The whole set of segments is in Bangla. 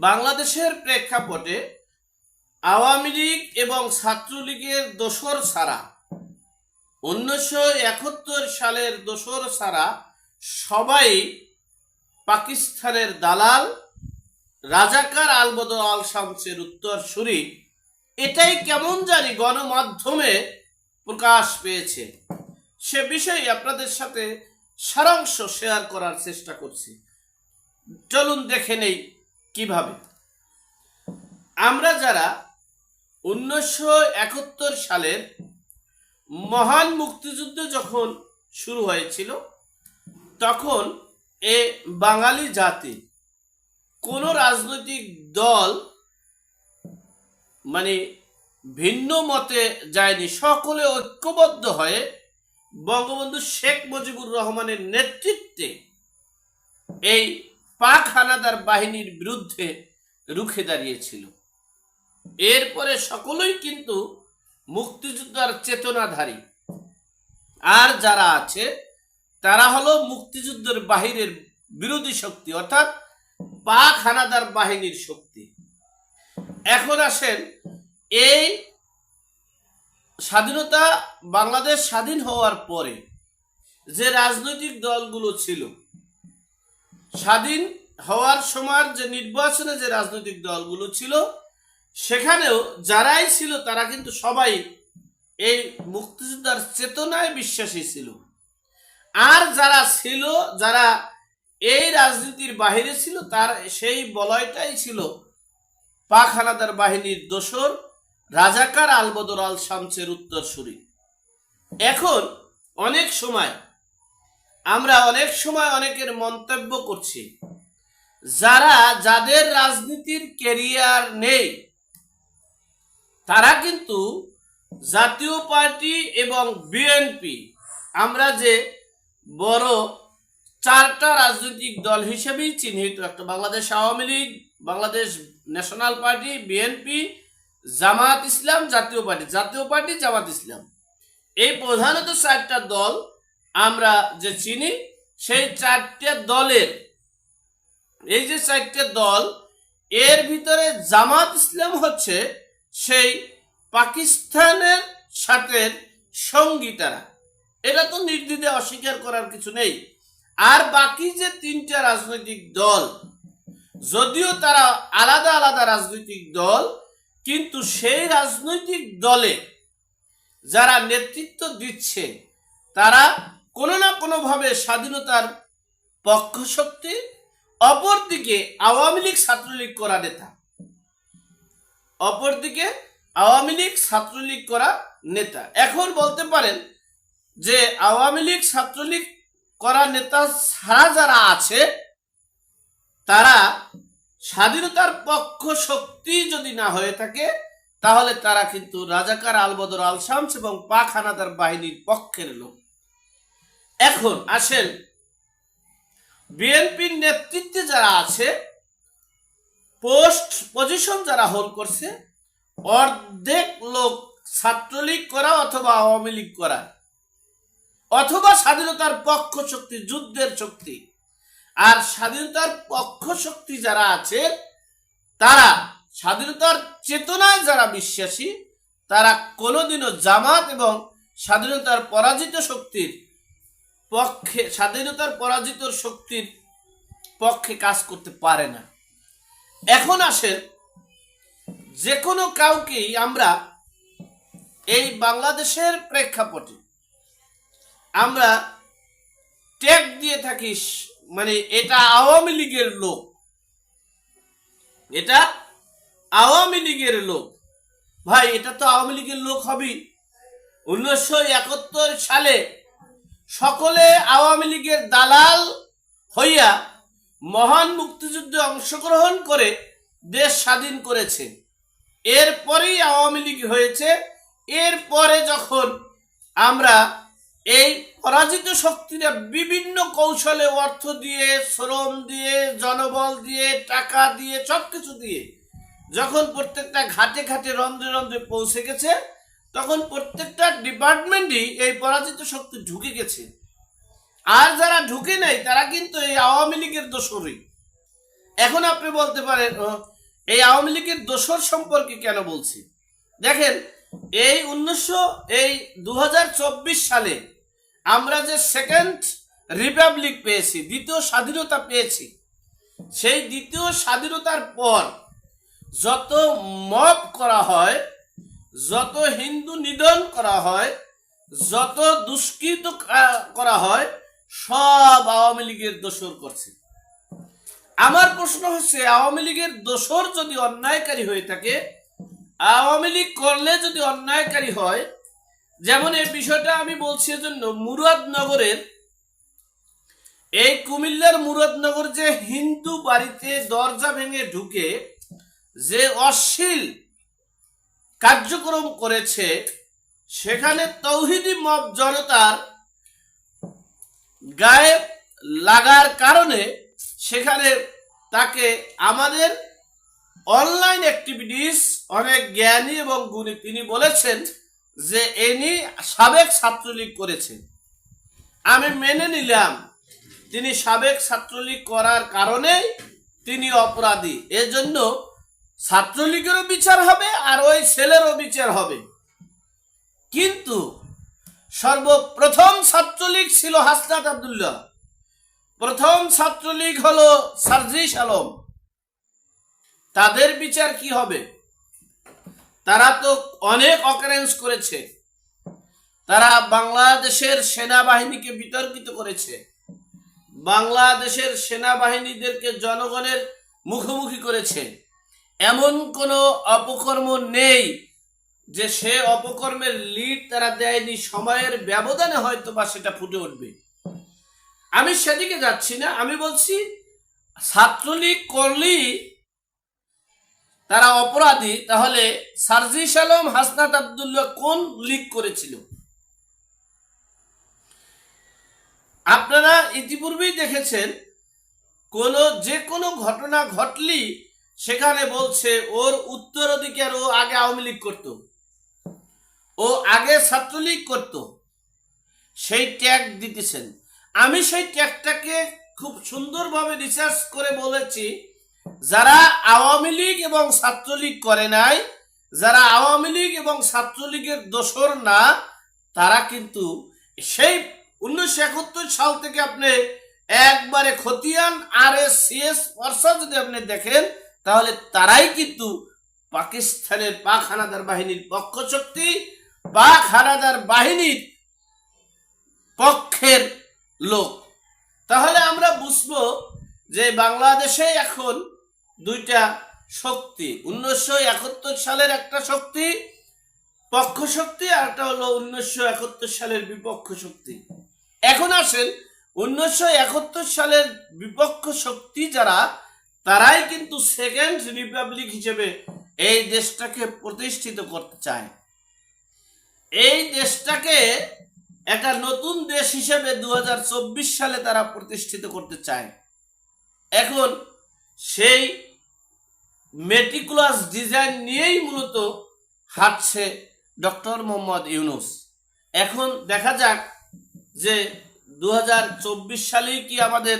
বাংলাদেশের প্রেক্ষাপটে আওয়ামী লীগ এবং ছাত্রলীগের দোসর ছাড়া উনিশশো একাত্তর সালের দোসর ছাড়া সবাই পাকিস্তানের দালাল, রাজাকার আলবদ আল শামসের উত্তর সুরি। এটাই কেমন জানি গণমাধ্যমে প্রকাশ পেয়েছে। সে বিষয়ে আপনাদের সাথে সারাংশ শেয়ার করার চেষ্টা করছি। চলুন দেখে নেই কীভাবে? আমরা যারা উনিশশো একাত্তর সালের মহান মুক্তিযুদ্ধ যখন শুরু হয়েছিল, তখন এ বাঙালি জাতি কোনো রাজনৈতিক দল মানে ভিন্ন মতে যায়নি। সকলে ঐক্যবদ্ধ হয়ে বঙ্গবন্ধু শেখ মুজিবুর রহমানের নেতৃত্বে এই পাক হানাদার বাহিনীর বিরুদ্ধে রুখে দাঁড়িয়েছিল। এরপরে সকলেই কিন্তু মুক্তিযোদ্ধার চেতনাধারী। আর যারা আছে, তারা হলো মুক্তিযুদ্ধের বাহিরের বিরোধী শক্তি, অর্থাৎ পাক হানাদার বাহিনীর শক্তি। এখন আসেন এই স্বাধীনতা বাংলাদেশ স্বাধীন হওয়ার পরে যে রাজনৈতিক দলগুলো ছিল স্বাধীন হওয়ার সময় যে নির্বাচনে যে রাজনৈতিক দলগুলো ছিল, সেখানেও যারাই ছিল, তারা কিন্তু সবাই এই মুক্তিযোদ্ধার চেতনায় বিশ্বাসী ছিল। আর যারা ছিল, যারা এই রাজনীতির বাহিরে ছিল, তার সেই বলয়টাই ছিল পাক হানাদার বাহিনীর দোসর রাজাকার আলবদর আল শামসের উত্তরসূরি। এখন অনেক সময় আমরা অনেক সময় অনেকের মন্তব্য করছি। যারা যাদের রাজনীতির কেরিয়ার নেই, তারা কিন্তু জাতীয় পার্টি এবং বিএনপি আমরা যে বড় চারটা রাজনৈতিক দল হিসেবেই চিহ্নিত, একটা Bangladesh Awami League, Bangladesh national party BNP Jamaat Islam Jatiya party জাতীয় পার্টি জামাত ইসলাম। এই প্রধানত চারটা দল আমরা যে চিনি, সেই চারটে দলের, এই যে চারটে দল, এর ভিতরে জামাত ইসলাম হচ্ছে সেই পাকিস্তানের সাথে সঙ্গী তারা এটা তো নির্দ্বিধে অস্বীকার করার কিছু নেই। আর বাকি যে তিনটা রাজনৈতিক দল, যদিও তারা আলাদা আলাদা রাজনৈতিক দল, কিন্তু সেই রাজনৈতিক দলে যারা নেতৃত্ব দিচ্ছে, তারা কোনো না কোনোভাবে স্বাধীনতার পক্ষ শক্তি, অপরদিকে আওয়ামী লীগ ছাত্রলীগ করা নেতা। অপরদিকে আওয়ামী লীগ ছাত্রলীগ করা নেতা। এখন বলতে পারেন যে আওয়ামী লীগ ছাত্রলীগ করা নেতা ছাড়া যারা আছে, তারা স্বাধীনতার পক্ষ শক্তি যদি না হয়ে থাকে, তাহলে তারা কিন্তু রাজাকার আলবদর আল শামস এবং পাক হানাদার বাহিনীর পক্ষের লোক। এখন আসেন, বিএনপির নেতৃত্বে যারা আছে, পোস্ট পজিশন যারা হোল্ড করছে, অর্ধেক লোক ছাত্রলীগ করা অথবা আওয়ামী লীগ করা, অথবা স্বাধীনতার পক্ষ শক্তি, যুদ্ধের শক্তি। আর স্বাধীনতার পক্ষ শক্তি যারা আছে, তারা স্বাধীনতার চেতনায় যারা বিশ্বাসী, তারা কোনোদিনও জামাত এবং স্বাধীনতার পরাজিত শক্তির পক্ষে, স্বাধীনতার পরাজিত শক্তির পক্ষে কাজ করতে পারে না। এখন আসে যে কোনো কাউকেই আমরা এই বাংলাদেশের প্রেক্ষাপটে আমরা ট্যাগ দিয়ে থাকি স- মানে এটা আওয়ামী লীগের লোক। এটা আওয়ামী লীগের লোক। ভাই, এটা তো আওয়ামী লীগের লোক হবেই। উনিশশো একাত্তর সালে সকলে আওয়ামী লীগের দালাল হইয়া মহান মুক্তিযুদ্ধে অংশগ্রহণ করে দেশ স্বাধীন করেছে। এরপরেই আওয়ামী লীগ হয়েছে। এরপরে যখন আমরা এই পরাজিত শক্তিরা বিভিন্ন কৌশলে অর্থ দিয়ে, শ্রম দিয়ে, জনবল দিয়ে, টাকা দিয়ে সব কিছু দিয়ে যখন প্রত্যেকটা ঘাটে ঘাটে রন্ধ্রে রন্ধ্রে পৌঁছে গেছে তখন প্রত্যেকটা ডিপার্টমেন্টই এই পরাজিত শক্তি ঢুকে গেছে। আর যারা ঢুকে নাই, তারা কিন্তু এই আওয়ামী লীগের দোষরই। এখন আপনি বলতে পারেন এই আওয়ামী লীগের দোসর সম্পর্কে কেন বলছি? দেখেন, এই উনিশশো, এই দু হাজার চব্বিশ সালে আমরা যে সেকেন্ড রিপাবলিক পেয়েছি, দ্বিতীয় স্বাধীনতা পেয়েছি, সেই দ্বিতীয় স্বাধীনতার পর যত মব করা হয় যত হিন্দু নিধন করা হয়, যত দুষ্কৃত করা হয়, সব আওয়ামী লীগের দোষর করছে। আমার প্রশ্ন হচ্ছে, আওয়ামী লীগের দোষর যদি অন্যায়কারী হয়ে থাকে, আওয়ামী লীগ করলে যদি অন্যায়কারী হয়, যেমন এই বিষয়টা আমি বলছি এজন্য, মুরাদনগরের, এই কুমিল্লার মুরাদনগর যে হিন্দু বাড়িতে দরজা ভেঙে ঢুকে, যে অশ্লীল কার্যক্রম করেছে, সেখানে তৌহিদি মব জনতার গায়ে লাগার কারণে সেখানে তাকে আমাদের অনলাইন অ্যাক্টিভিটিস অনেক জ্ঞানী এবং গুণী তিনি বলেছেন যে এনি সাবেক ছাত্রলীগ করেছেন আমি মেনে নিলাম, তিনি সাবেক ছাত্রলীগ করার কারণে তিনি অপরাধী। এজন্য ছাত্রলীগেরও বিচার হবে আর ওই ছেলেরও বিচার হবে। কিন্তু সর্বপ্রথম ছাত্রলীগ ছিল হাসনাত আবদুল্লাহ। প্রথম ছাত্রলীগ হলো সার্জিস আলম। তাদের বিচার কি হবে? তারা তো অনেক অকারেন্স করেছে। তারা বাংলাদেশের সেনাবাহিনীকে বিতর্কিত করেছে। বাংলাদেশের সেনাবাহিনীদেরকে জনগণের মুখোমুখি করেছে। এমন কোনো অপকর্ম নেই যে সে অপকর্মের লিড তারা দেয়নি, সময়ের ব্যবধানে হয়তো বা সেটা ফুটে উঠবে। আমি সেদিকে যাচ্ছি না, আমি বলছি ছাত্রলীগ করলেই তারা অপরাধী, তাহলে সার্জিস আলম, হাসনাত আবদুল্লাহ কোন লিগ করেছিল? আপনারা ইতিপূর্বেই দেখেছেন, কোন যে কোনো ঘটনা ঘটলি সেখানে বলছে, ওর উত্তরাধিকার ও আগে আওয়ামী লীগ করত। ও আগে ছাত্রলীগ করত। সেই ট্যাগ দিতেছেন। আমি সেই ট্যাগটাকে খুব সুন্দরভাবে রিসার্চ করে বলেছি, যারা আওয়ামী লীগ এবং ছাত্রলীগ করে নাই, যারা আওয়ামী লীগ এবং ছাত্রলীগের দোসর না, তারা কিন্তু সেই উনিশশো একাত্তর সাল থেকে আপনি একবারে খতিয়ান, আর এস সিএস পর্ষা যদি আপনি দেখেন তাহলে তারাই কিন্তু পাকিস্তানের পাক হানাদার বাহিনীর পক্ষ শক্তি পাক হানাদার বাহিনীর পক্ষের লোক। তাহলে আমরা বুঝব যে বাংলাদেশে এখন দুইটা শক্তি, উনিশশো একাত্তর সালের একটা শক্তি পক্ষ শক্তি আর একটা হলো উনিশশো একাত্তর সালের বিপক্ষ শক্তি। এখন আসেন, উনিশশো একাত্তর সালের বিপক্ষ শক্তি যারা তারাই কিন্তু সেকেন্ড রিপাবলিক হিসেবে এই দেশটাকে প্রতিষ্ঠিত করতে চায়। এই দেশটাকে একটা নতুন দেশ হিসেবে দু হাজার চব্বিশ সালে তারা প্রতিষ্ঠিত করতে চায়। এখন সেই মেটিকুলাস ডিজাইন নিয়েই মূলত হাঁটছে ডক্টর মোহাম্মদ ইউনুস। এখন দেখা যাক যে দু হাজার চব্বিশ সালেই কি আমাদের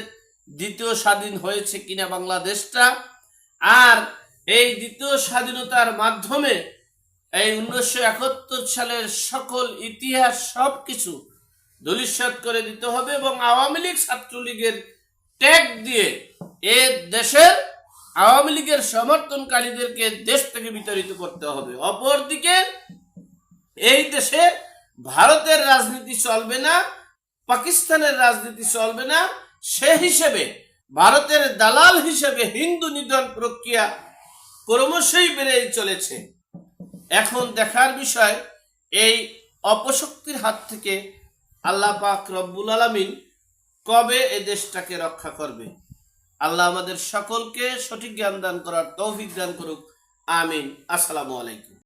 দ্বিতীয় স্বাধীন হয়েছে কিনা বাংলাদেশটা? আর এই দ্বিতীয় স্বাধীনতার মাধ্যমে এই উনিশশো একাত্তর সালের সকল ইতিহাস সব কিছু ধূলিসাৎ করে দিতে হবে এবং আওয়ামী লীগ ছাত্রলীগের ট্যাগ দিয়ে এ দেশের আওয়ামী লীগের সমর্থনকারীদেরকে দেশ থেকে বিতাড়িত করতে হবে। অপরদিকে এই দেশে ভারতের রাজনীতি চলবে না, পাকিস্তানের রাজনীতি চলবে না সে হিসেবে, ভারতের দালাল হিসেবে হিন্দু নিধন প্রক্রিয়া ক্রমশই বেড়েই চলেছে। এখন দেখার বিষয়, এই অপশক্তির হাত থেকে আল্লাহ পাক রব্বুল আলমিন কবে এ দেশটাকে রক্ষা করবে? আল্লাহ আমাদের সকলকে সঠিক জ্ঞান দান করার তৌফিক দান করুক। আমিন। আসসালামু আলাইকুম।